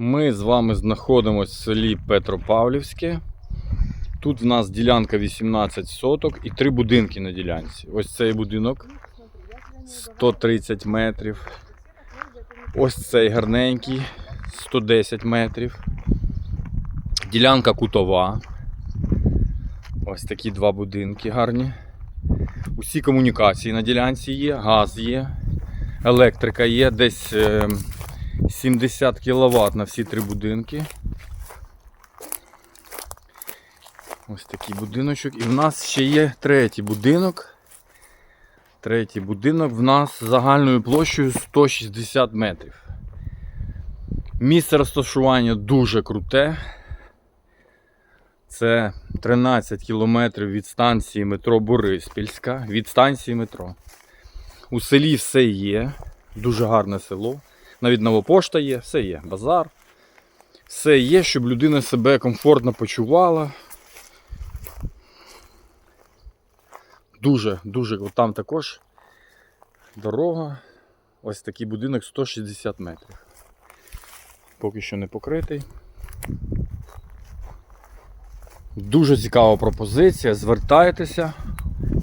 Ми з вами знаходимося в селі Петропавлівське. Тут в нас ділянка 18 соток і три будинки на ділянці. Ось цей будинок 130 метрів. Ось цей гарненький 110 метрів. Ділянка кутова. Ось такі два будинки гарні. Усі комунікації на ділянці є, газ є, електрика є, десь е, 70 кВт на всі три будинки. Ось такий будиночок. І в нас ще є третій будинок. Третій будинок в нас загальною площею 160 метрів. Місце розташування дуже круте. Це 13 кілометрів від станції метро Бориспільська, від станції метро. У селі все є, дуже гарне село. Навіть нова пошта є, все є, базар. Все є, щоб людина себе комфортно почувала. Дуже, дуже, от там також дорога. Ось такий будинок 160 метрів. Поки що не покритий. Дуже цікава пропозиція. Звертайтеся.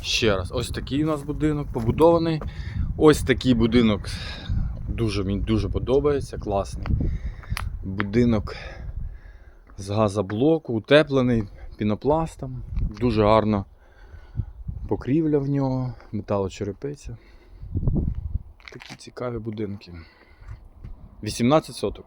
Ще раз, ось такий у нас будинок побудований. Ось такий будинок дуже, мені дуже подобається, класний. Будинок з газоблоку, утеплений пінопластом. Дуже гарно покрівля в нього, металочерепиця. Такі цікаві будинки. 18 соток.